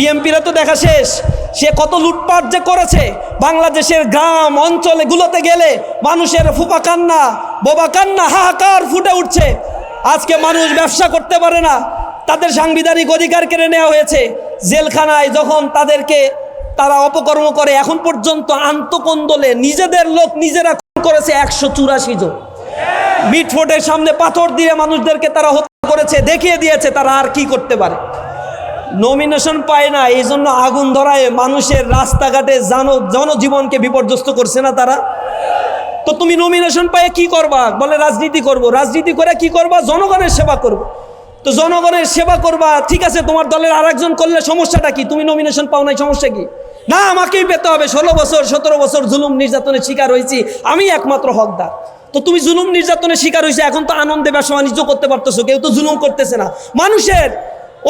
বিএমপিরা তো দেখা শেষ। সে কত লুটপাট যে করেছে। বাংলাদেশের গ্রাম অঞ্চলগুলোতে গেলে মানুষের ফুপা কান্না, বোবা কান্না, হাহাকার ফুটে উঠছে। আজকে মানুষ ব্যবসা করতে পারে না। তাদের সাংবিধানিক অধিকার কেড়ে নেওয়া হয়েছে। জেলখানায় যখন তাদেরকে তারা অপকর্ম করে, এখন পর্যন্ত আন্তকন্দলে নিজেদের লোক নিজেরা করেছে একশো চুরাশি জন। মিটফোর্ডের সামনে পাথর দিয়ে মানুষদেরকে তারা হত্যা করেছে, দেখিয়ে দিয়েছে তারা আর কি করতে পারে। নমিনেশন পায় না এই জন্য আগুন ধরায় মানুষের রাস্তাঘাটে জন, জনজীবনকে বিপর্যস্ত করছে না তারা? তো তুমি নমিনেশন পায়ে কি করবা? বলে রাজনীতি করব। রাজনীতি করে কি করবা? জনগণের সেবা করব। তো জনগণের সেবা করবা, ঠিক আছে, তোমার দলের আরেকজন করলে সমস্যাটা কি? তুমি নমিনেশন পাও নাই, সমস্যা কি? না, আমাকেই পেতে হবে। ষোলো বছর, সতেরো বছর জুলুম নির্যাতনের শিকার হয়েছি, আমি একমাত্র হকদার। তো তুমি জুলুম নির্যাতনের শিকার হয়েছে, এখন তো আনন্দে ব্যবসা বাণিজ্য করতে পারতেছো, কেউ তো জুলুম করতেছে না। মানুষের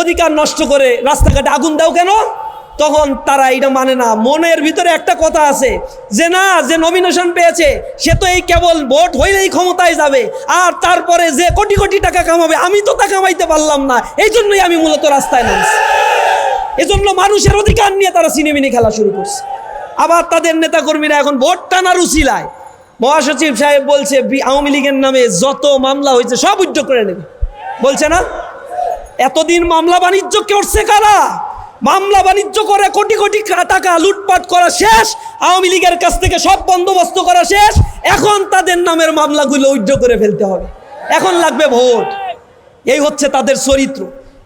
অধিকার নষ্ট করে রাস্তাঘাটে আগুন দাও কেন? তখন তারা এটা মানে না। মনের ভিতরে একটা কথা আছে যে না, যে নমিনেশন পেয়েছে, সে তো এই কেবল ভোট হইলেই ক্ষমতায় যাবে। আর তারপরে যে কোটি কোটি টাকা কামাবে, আমি তো তা কামাইতে পারলাম না। এই জন্যই আমি মূলত রাস্তায় নামছি। এজন্য মানুষের অধিকার নিয়ে তারা সিনেমিনি খেলা শুরু করছে। আবার তাদের নেতাকর্মীরা এখন ভোট টানার উচিলায়। মহাসচিব সাহেব বলছে আওয়ামী লীগের নামে যত মামলা হয়েছে সব উদ্যোগ করে নেবে। বলছে না? এতদিন মামলা বাণিজ্য করছে কারা? মামলা বাণিজ্য করে কোটি কোটি টাকা লুটপাট করা শেষ, আওয়ামী লীগের কাছ থেকে সব বন্দোবস্ত করা শেষ, এখন তাদের নামের মামলাগুলো উইথড্র করে ফেলতে হবে। এখন লাগবে ভোট। এই হচ্ছে তাদের চরিত্র।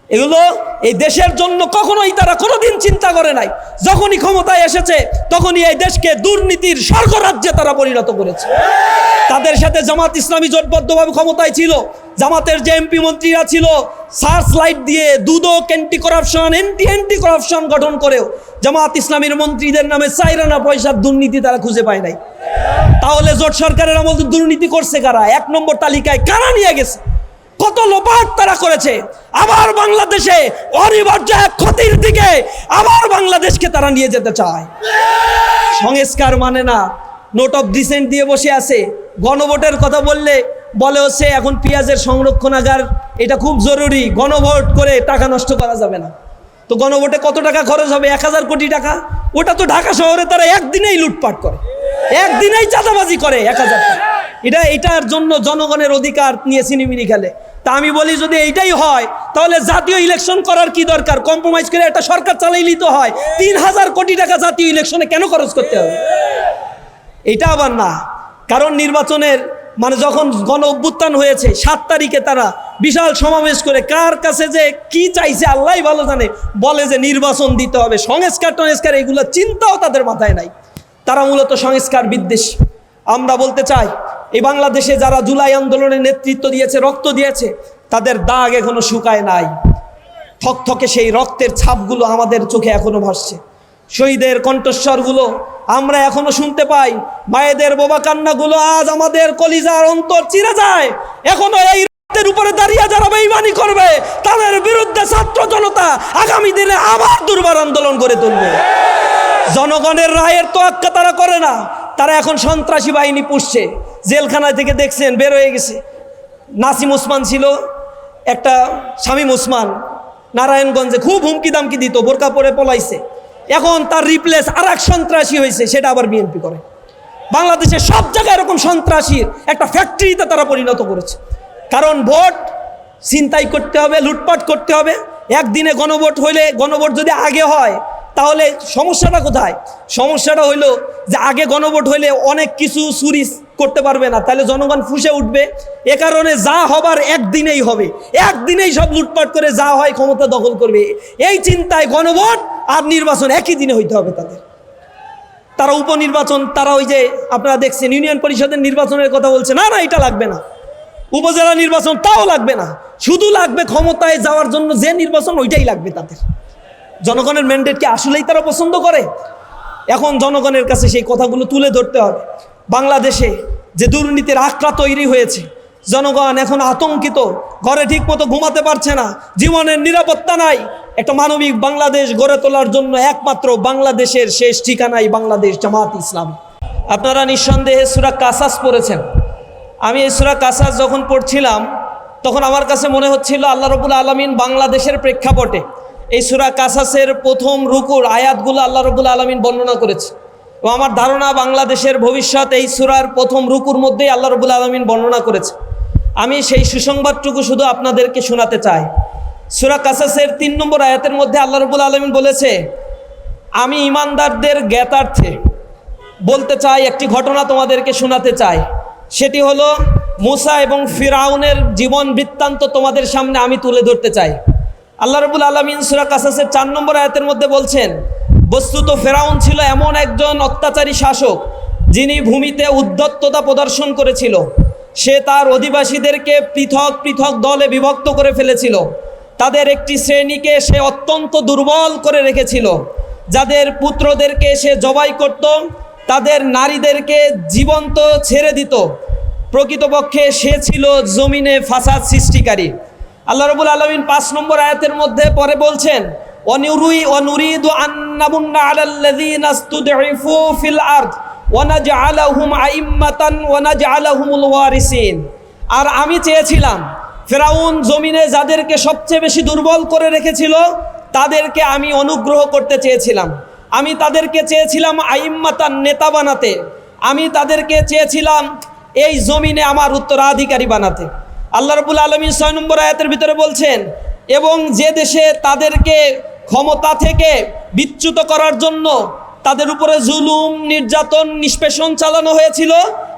এগুলো এই দেশের জন্য কখনোই তারা কোনোদিন চিন্তা করে নাই। যখনই ক্ষমতায় এসেছে, তখনই এই দেশকে দুর্নীতির স্বর্গরাজ্যে তারা পরিণত করেছে। তাদের সাথে জামাত ইসলামী জোটবদ্ধভাবে ক্ষমতায় ছিল। জামাতের যে এমপি মন্ত্রীরা ছিল, সার্চ লাইট দিয়ে Dudak anti corruption anti anti corruption গঠন করেও জামাত ইসলামীর মন্ত্রীদের নামে চাইরানা পয়সার দুর্নীতি তারা খুঁজে পায় নাই। তাহলে জোট সরকারের আমল দুর্নীতি করছে কারা? এক নম্বর তালিকায় কারা নিয়ে গেছে? কত লোপাট তারা করেছে। আবার বাংলাদেশে অনিবার্য এক ক্ষতির দিকে আবার বাংলাদেশকে তারা নিয়ে যেতে চায়। সংস্কার মানে না, নোট অফ ডিসেন্ট দিয়ে বসে আছে। গণভোটের কথা বললে বলে হচ্ছে এখন পেঁয়াজের সংরক্ষণাগার, এটা খুব জরুরি, গণভোট করে টাকা নষ্ট করা যাবে না। তো গণভোটে কত টাকা খরচ হবে? এক হাজার কোটি টাকা? ওটা তো ঢাকা শহরে তারা একদিনেই লুটপাট করে। একদিনেই চাঁদাবাজি করে এক হাজার এটা এটার জন্য জনগণের অধিকার নিয়ে সিনেমিনি খেলে। তা আমি বলি, যদি এইটাই হয়, তাহলে জাতীয় ইলেকশন করার কি দরকার? কম্প্রোমাইজ করে একটা সরকার চালাইলেই তো হয়। তিন হাজার কোটি টাকা জাতীয় ইলেকশনে কেন খরচ করতে হবে? এটা আবার না। কারণ নির্বাচনের মানে যখন গণ অভ্যুত্থান হয়েছে, সাত তারিখে তারা বিশাল সমাবেশ করে, কার কাছে যে কি চাইছে আল্লাহ ভালো জানে। বলে যে নির্বাচন দিতে হবে। সংস্কার টংস্কার এগুলো চিন্তাও তাদের মাথায় নাই। তারা মূলত সংস্কার বিদ্বেষ আমরা বলতে চাই এই বাংলাদেশে যারা জুলাই আন্দোলনের নেতৃত্ব দিয়েছে, রক্ত দিয়েছে, তাদের দাগ এখনও শুকায় নাই। থকথকে সেই রক্তের ছাপগুলো আমাদের চোখে এখনও ভাসছে। শহীদের কণ্ঠস্বরগুলো আমরা এখনও শুনতে পাই। মায়েদের বোবা কান্নাগুলো আজ আমাদের কলিজার অন্তর চিরে যায়। এখনও এই রক্তের উপরে দাঁড়িয়ে যারা বেইমানি করবে, তাদের বিরুদ্ধে ছাত্র জনতা আগামী দিনে আবার দুর্বার আন্দোলন করে তুলবে। জনগণের রায়ের তো আক্কা তারা করে না। তারা এখন সন্ত্রাসী বাহিনী পুষছে। জেলখানায় থেকে দেখছেন, বের হয়ে গেছে। নাসিম ওসমান ছিল, একটা শামীম ওসমান, নারায়ণগঞ্জে খুব হুমকি দামকি দিত, বোরকা পরে পলাইছে। এখন তার রিপ্লেস আর এক সন্ত্রাসী হয়েছে, সেটা আবার বিএনপি করে। বাংলাদেশে সব জায়গায় এরকম সন্ত্রাসীর একটা ফ্যাক্টরিতে তারা পরিণত করেছে। কারণ ভোট ছিনতাই করতে হবে, লুটপাট করতে হবে। একদিনে গণভোট হইলে গণভোট যদি আগে হয়, তাহলে সমস্যাটা কোথায়? সমস্যাটা হইল যে আগে গণভোট হইলে অনেক কিছু চুরি করতে পারবে না, তাহলে জনগণ ফুসে উঠবে। এ কারণে যা হবার একদিনেই হবে। একদিনেই সব লুটপাট করে যা হয় ক্ষমতা দখল করবে। এই চিন্তায় গণভোট আর নির্বাচন একই দিনে হইতে হবে তাদের। তারা উপনির্বাচন, তারা ওই যে আপনারা দেখছেন, ইউনিয়ন পরিষদের নির্বাচনের কথা বলছে, না না, এটা লাগবে না। উপজেলা নির্বাচন তাও লাগবে না। শুধু লাগবে ক্ষমতায় যাওয়ার জন্য যে নির্বাচন, ওইটাই লাগবে তাদের। জনগণের ম্যান্ডেট কি আসলেই তারা পছন্দ করে? এখন জনগণের কাছে সেই কথাগুলো তুলে ধরতে হবে। বাংলাদেশে যে দুর্নীতির আখড়া তৈরি হয়েছে, জনগণ এখন আতঙ্কিত, ঘরে ঠিক মতো ঘুমাতে পারছে না, জীবনের নিরাপত্তা নাই। একটা মানবিক বাংলাদেশ গড়ে তোলার জন্য একমাত্র বাংলাদেশের শেষ ঠিকানাই বাংলাদেশ জামাত ইসলাম। আপনারা নিঃসন্দেহে সুরা কাসাস পড়েছেন। আমি এই সুরা কাসাস যখন পড়ছিলাম, তখন আমার কাছে মনে হচ্ছিল আল্লাহ রবুল আলমিন বাংলাদেশের প্রেক্ষাপটে এই সুরা কাসাসের প্রথম রুকুর আয়াতগুলো আল্লাহ রবুল আলমিন বর্ণনা করেছে। ও আমার ধারণা বাংলাদেশের ভবিষ্যৎ এই সুরার প্রথম রুকুর মধ্যেই আল্লাহ রবুল আলমিন বর্ণনা করেছে। আমি সেই সুসংবাদটুকু শুধু আপনাদেরকে শোনাতে চাই। সুরা কাসাসের তিন নম্বর আয়াতের মধ্যে আল্লাহ রবুল আলমিন বলেছে, আমি ইমানদারদের জ্ঞাতার্থে বলতে চাই, একটি ঘটনা তোমাদেরকে শোনাতে চাই। সেটি হলো, মুসা এবং ফিরাউনের জীবন বৃত্তান্ত তোমাদের সামনে আমি তুলে ধরতে চাই। আল্লাহ রবুল আলমিন সুরা কাসাসের চার নম্বর আয়াতের মধ্যে বলছেন বস্তুত ফেরাউন ছিল এমন একজন অত্যাচারী শাসক, যিনি ভূমিতে উদ্ধত্ততা প্রদর্শন করেছিল। সে তার অধিবাসীদেরকে পৃথক পৃথক দলে বিভক্ত করে ফেলেছিল। তাদের একটি শ্রেণীকে সে অত্যন্ত দুর্বল করে রেখেছিল। যাদের পুত্রদেরকে সে জবাই করত, তাদের নারীদেরকে জীবন্ত ছেড়ে দিত। প্রকৃতপক্ষে সে ছিল জমিনে ফাসাদ সৃষ্টিকারী। আল্লাহ রবুল আলমিন পাঁচ নম্বর আয়াতের মধ্যে পরে বলছেন অনিরুই অনুরিদু আন্নাবুন্না আলাল্লাযীনা ইসতুদঈফু ফিল আরদ ওয়ানাজআলাহুম আইম্মাতান ওয়ানাজআলাহুমুল ওয়ারিসিন। আর আমি চেয়েছিলাম, ফেরাউন জমিনে যাদেরকে সবচেয়ে বেশি দুর্বল করে রেখেছিল, তাদেরকে আমি অনুগ্রহ করতে চেয়েছিলাম। আমি তাদেরকে চেয়েছিলাম আইম্মাতান নেতা বানাতে। আমি তাদেরকে চেয়েছিলাম এই জমিনে আমার উত্তরাধিকারী বানাতে। আল্লাহ রবুল আলমী ছয় নম্বর আয়াতের ভিতরে বলছেন, এবং যে দেশে তাদেরকে ক্ষমতা থেকে বিচ্যুত করার জন্য তাদের উপরে জুলুম, নির্যাতন, নিষ্পেষণ চালানো হয়েছিল।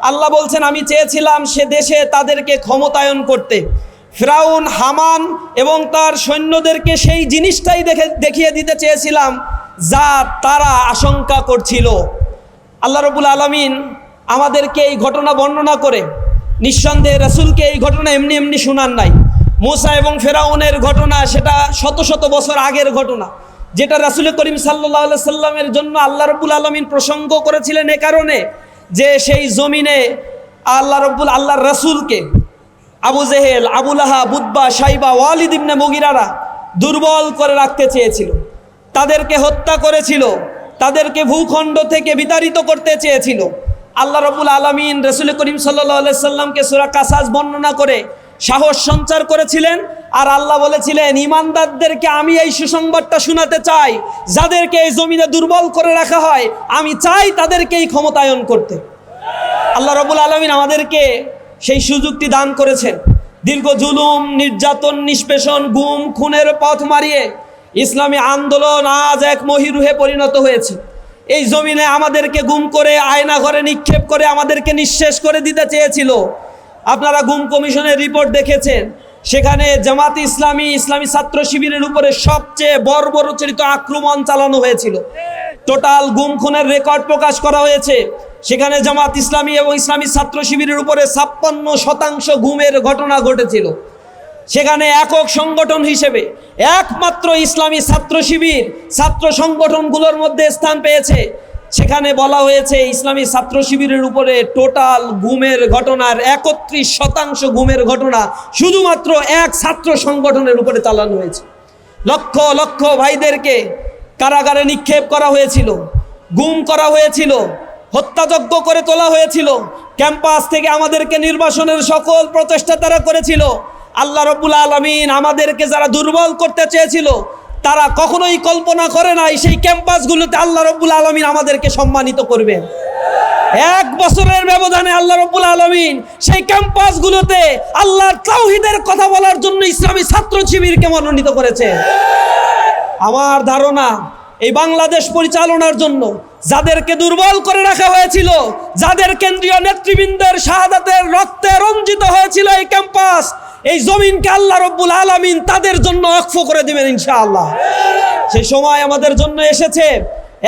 আল্লাহ বলছেন, আমি চেয়েছিলাম সে দেশে তাদেরকে ক্ষমতায়ন করতে। ফ্রাউন, হামান এবং তার সৈন্যদেরকে সেই জিনিসটাই দেখে, দেখিয়ে দিতে চেয়েছিলাম যা তারা আশঙ্কা করছিল। আল্লাহ রবুল আলমিন আমাদেরকে এই ঘটনা বর্ণনা করে, নিঃসন্দেহে রসুলকে এই ঘটনা এমনি এমনি শোনান নাই। মুসা এবং ফেরাউনের ঘটনা সেটা শত শত বছর আগের ঘটনা, যেটা রাসুল করিম সাল্লাহ সাল্লামের জন্য আল্লাহ রব্বুল আলমিন প্রসঙ্গ করেছিলেন এ কারণে যে সেই জমিনে আল্লাহ রব্বুল, আল্লাহর রসুলকে আবু জেহেল আবুলাহা বুদ্বা সাইবা ওয়ালিদ ইবনে মুগিরারা দুর্বল করে রাখতে চেয়েছিল। তাদেরকে হত্যা করেছিল, তাদেরকে ভূখণ্ড থেকে বিতাড়িত করতে চেয়েছিল। আল্লাহ রবুল আলমিন রসুল করিম সাল্লা সাল্লামকে সুরা কাসাজ বর্ণনা করে সাহস সঞ্চার করেছিলেন আর আল্লাহ বলেছিলেন, ইমানদারদেরকে আমি এই সুসংবাদটা শোনাতে চাই। যাদেরকে এই জমিনে দুর্বল করে রাখা হয়, আমি চাই তাদেরকে এই ক্ষমতায়ন করতে। আল্লাহ রবুল আলমিন আমাদেরকে সেই সুযোগটি দান করেছেন। দীর্ঘ জুলুম, নির্যাতন, নিষ্পেষণ, গুম, খুনের পথ মারিয়ে ইসলামী আন্দোলন আজ এক মহিরুহে পরিণত হয়েছে। এই জমিনে আমাদেরকে গুম করে, আয়না ঘরে নিক্ষেপ করে আমাদেরকে নিঃশেষ করে দিতে চেয়েছিল। আপনারা গুম কমিশনের রিপোর্ট দেখেছেন। সেখানে জামাত ইসলামী ইসলামী ছাত্র শিবিরের উপরে সবচেয়ে বর্বরচরিত আক্রমণ চালানো হয়েছিল। টোটাল গুম খুনের রেকর্ড প্রকাশ করা হয়েছে। সেখানে জামাত ইসলামী এবং ইসলামী ছাত্র শিবিরের উপরে ছাপ্পান্ন শতাংশ গুমের ঘটনা ঘটেছিল। সেখানে একক সংগঠন হিসেবে একমাত্র ইসলামী ছাত্র শিবির ছাত্র সংগঠনগুলোর মধ্যে স্থান পেয়েছে। সেখানে বলা হয়েছে, ইসলামী ছাত্র শিবিরের উপরে টোটাল গুমের ঘটনার একত্রিশ শতাংশ গুমের ঘটনা শুধুমাত্র এক ছাত্র সংগঠনের উপরে চালানো হয়েছে। লক্ষ লক্ষ ভাইদেরকে কারাগারে নিক্ষেপ করা হয়েছিল, গুম করা হয়েছিল, হত্যাযজ্ঞ করে তোলা হয়েছিল, ক্যাম্পাস থেকে আমাদেরকে নির্বাসনের সকল প্রচেষ্টা তারা করেছিল। আল্লাহ রব্বুল আলমিন আমাদেরকে যারা দুর্বল করতে চেয়েছিল তারা কখনোই কল্পনা করে নাই সেই ক্যাম্পাসগুলোতে আল্লাহ রব্বুল আলমিন আমাদেরকে সম্মানিত করবেন এক বছরের ব্যবধানে আল্লাহ রব্বুল আলমিন সেই ক্যাম্পাসগুলোতে আল্লাহর তাওহিদের কথা বলার জন্য ইসলামী ছাত্র শিবিরকে মনোনীত করেছে। আমার ধারণা, এই বাংলাদেশ পরিচালনার জন্য যাদেরকে দুর্বল করে রাখা হয়েছিল, যাদের কেন্দ্রীয় নেতৃবৃন্দের শাহাদাতের রক্তে রঞ্জিত হয়েছিল এই ক্যাম্পাস এই জমিনকে আল্লাহ রব্বুল আলমিন তাদের জন্য অক্ষ করে দিবেন ইনশাআল্লাহ। সেই সময় আমাদের জন্য এসেছে।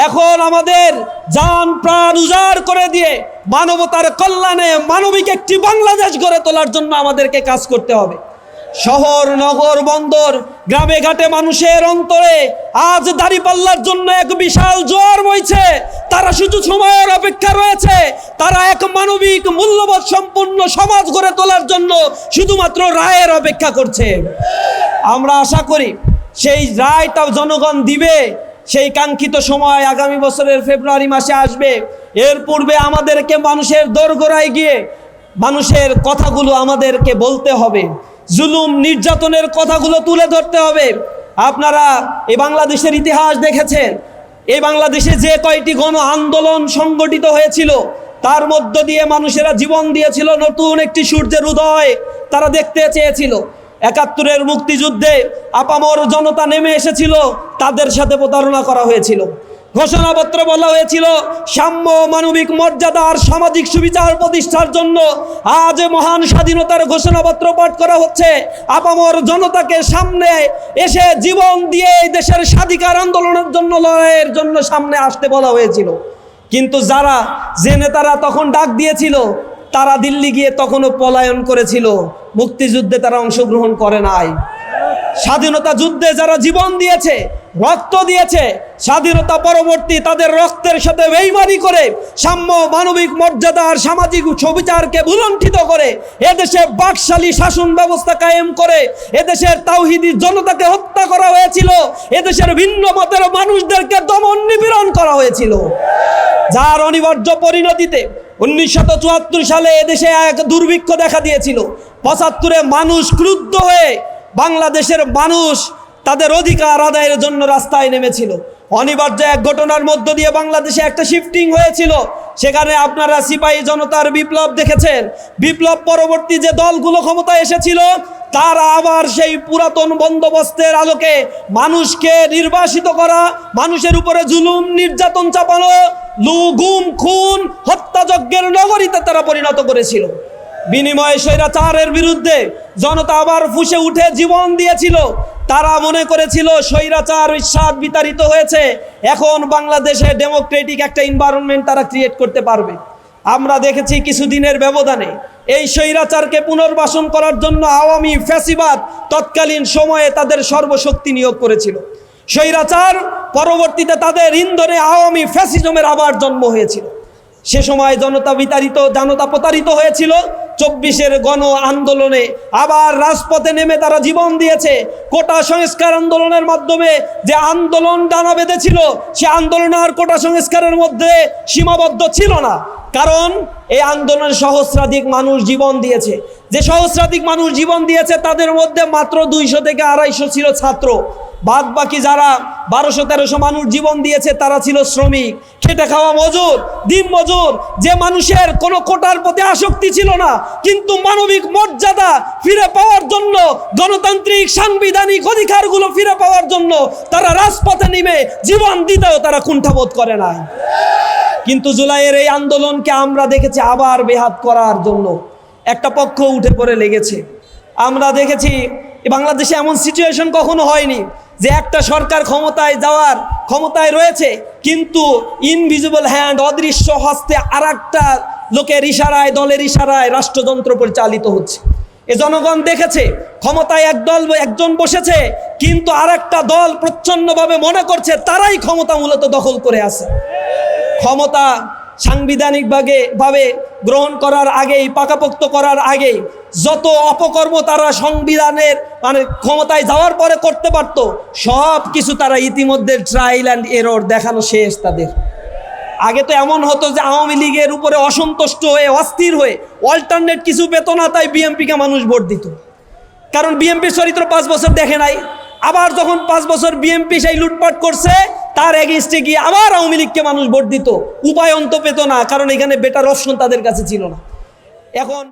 এখন আমাদের যান প্রাণ উজাড় করে দিয়ে মানবতার কল্যাণে মানবিক একটি বাংলাদেশ গড়ে তোলার জন্য আমাদেরকে কাজ করতে হবে। শহর, নগর, বন্দর, গ্রামে ঘাটে মানুষের অন্তরে আজ দাড়িপাল্লার জন্য এক বিশাল জোয়ার বইছে। তারা শুধু সময়ের অপেক্ষা রয়েছে। তারা এক মানবিক, মূল্যবোধ সম্পূর্ণ সমাজ গড়ে তোলার জন্য শুধুমাত্র রায়ের অপেক্ষা করছে। আমরা আশা করি সেই রায় রায়টা জনগণ দিবে, সেই কাঙ্ক্ষিত সময় আগামী বছরের ফেব্রুয়ারি মাসে আসবে। এর পূর্বে আমাদেরকে মানুষের দোরগোড়ায় গিয়ে মানুষের কথাগুলো আমাদেরকে বলতে হবে। জুলুম, নির্যাতনের কথাগুলো তুলে ধরতে হবে। আপনারা এই বাংলাদেশের ইতিহাস দেখেছেন এই বাংলাদেশে যে কয়টি গণ আন্দোলন সংগঠিত হয়েছিল, তার মধ্য দিয়ে মানুষেরা জীবন দিয়েছিল নতুন একটি সূর্যের উদয়। তারা দেখতে চেয়েছিল, একাত্তরের মুক্তিযুদ্ধে আপামর জনতা নেমে এসেছিল, তাদের সাথে প্রতারণা করা হয়েছিল। ঘোষণাপত্র বলা হয়েছিল, সাম্য মানবিক মর্যাদা আর সামাজিক সুবিচার প্রতিষ্ঠার জন্য আজ মহান স্বাধীনতার ঘোষণাপত্র পাঠ করা হচ্ছে। আপামর জনতাকে সামনে এসে জীবন দিয়ে এই দেশের স্বাধিকার আন্দোলনের জন্য, লড়াইয়ের জন্য সামনে আসতে বলা হয়েছিল। কিন্তু যারা, যে নেতারা তখন ডাক দিয়েছিল, তারা দিল্লি গিয়ে তখনও পলায়ন করেছিল। মুক্তিযুদ্ধে তারা অংশগ্রহণ করে নাই। স্বাধীনতা যুদ্ধে যারা জীবন দিয়েছে রক্ত দিয়েছে। স্বাধীনতা পরবর্তী তাদের রক্তের সাথে বেইমানি করে সাম্য, মানবিক মর্যাদা আর সামাজিক সুবিচারকে ভুলণ্ঠিত করে এদেশে বাকশালী শাসন ব্যবস্থা কায়েম করে এদেশের তাওহিদি জনতাকে হত্যা করা হয়েছিল। এদেশের ভিন্ন মতের মানুষদেরকে দমন নিপীড়ন করা হয়েছিল। যার অনিবার্য পরিণতিতে উনিশশো চুয়াত্তর সালে এদেশে এক দুর্ভিক্ষ দেখা দিয়েছিল। পঁচাত্তরে মানুষ ক্রুদ্ধ হয়ে বাংলাদেশের মানুষ তাদের অধিকার আদায়ের জন্য রাস্তায় নেমেছিল। অনিবার্য এক ঘটনার মধ্য দিয়ে বাংলাদেশে একটা শিফটিং হয়েছিল। সেখানে আপনারা সিপাহী জনতার বিপ্লব দেখেছেন। বিপ্লব পরবর্তী যে দলগুলো ক্ষমতায় এসেছিল, তারা আবার সেই পুরাতন বন্দোবস্তের আলোকে মানুষকে নির্বাসিত করা, মানুষের উপরে জুলুম, নির্যাতন চাপানো, লু, গুম, খুন, হত্যাযজ্ঞের নগরীতে তারা পরিণত করেছিল। বিনিময়ে স্বৈরাচারের বিরুদ্ধে জনতা আবার ফুসে উঠে জীবন দিয়েছিল। তারা মনে করেছিল স্বৈরাচার বিশ্বাস বিতাড়িত হয়েছে। এখন বাংলাদেশে ডেমোক্রেটিক একটা এনভায়রনমেন্ট তারা ক্রিয়েট করতে পারবে। আমরা দেখেছি কিছুদিনের ব্যবধানে এই স্বৈরাচারকে পুনর্বাসন করার জন্য আওয়ামী ফ্যাসিবাদ তৎকালীন সময়ে তাদের সর্বশক্তি নিয়োগ করেছিল। স্বৈরাচার পরবর্তীতে তাদের ইন্ধনে আওয়ামী ফ্যাসিজমের আবার জন্ম হয়েছিল। সে সময় জনতা বিতাড়িত, জনতা প্রতারিত হয়েছিল। চব্বিশের গণ আন্দোলনে আবার রাজপথে নেমে তারা জীবন দিয়েছে। কোটা সংস্কার আন্দোলনের মাধ্যমে যে আন্দোলন ডানা বেঁধেছিল, সে আন্দোলন আর কোটা সংস্কারের মধ্যে সীমাবদ্ধ ছিল না। কারণ এই আন্দোলনে সহস্রাধিক মানুষ জীবন দিয়েছে। যে সহস্রাধিক মানুষ জীবন দিয়েছে, তাদের মধ্যে মাত্র দুইশো থেকে আড়াইশো ছিল ছাত্র। বাদ বাকি যারা বারোশো, তেরোশো মানুষ জীবন দিয়েছে, তারা ছিল শ্রমিক। খেটে খাওয়া মজুর, দিন মজুর। যে মানুষের কোনো কোটার প্রতি আসক্তি ছিল না, কিন্তু মানবিক মর্যাদা ফিরে পাওয়ার জন্য, গণতান্ত্রিক সাংবিধানিক অধিকারগুলো ফিরে পাওয়ার জন্য তারা রাজপথে নেমে জীবন দিতেও তারা কুণ্ঠাবোধ করে না কিন্তু জুলাইয়ের এই আন্দোলনকে আমরা দেখেছি আবার বেহাত করার জন্য। একটা পক্ষ উঠে পড়ে লেগেছে। আমরা দেখেছি বাংলাদেশে এমন সিচুয়েশন কখনো হয়নি যে একটা সরকার ক্ষমতায় যাওয়ার ক্ষমতায় রয়েছে, কিন্তু ইনভিজিবল হ্যান্ড অদৃশ্য হস্তে আর একটা লোকের ইশারায়, দলের ইশারায় রাষ্ট্রযন্ত্র পরিচালিত হচ্ছে। এ জনগণ দেখেছে, ক্ষমতায় এক দল একজন বসেছে, কিন্তু আর একটা দল প্রচ্ছন্নভাবে মনে করছে, তারাই ক্ষমতা মূলত দখল করে আছে। ক্ষমতা সাংবিধানিকভাবে ভাবে গ্রহণ করার আগেই, পাকাপোক্ত করার আগেই যত অপকর্ম তারা সংবিধানের মানে ক্ষমতায় যাওয়ার পরে করতে পারত, সব কিছু তারা ইতিমধ্যে ট্রায়াল অ্যান্ড এরর দেখানো শেষ তাদের। আগে তো এমন হতো যে আওয়ামী লীগের উপরে অসন্তুষ্ট হয়ে, অস্থির হয়ে অল্টারনেট কিছু পেত না, তাই বিএমপিকে মানুষ ভোট দিত। কারণ বিএমপির চরিত্র পাঁচ বছর দেখে নাই। আবার যখন পাঁচ বছর বিএমপি সেই লুটপাট করছে তার এগেনস্টে গিয়ে আবার আওয়ামী লীগকে মানুষ ভোট দিত। উপায় অন্ত পেত না, কারণ এখানে বেটার অপশন তাদের কাছে ছিল না। এখন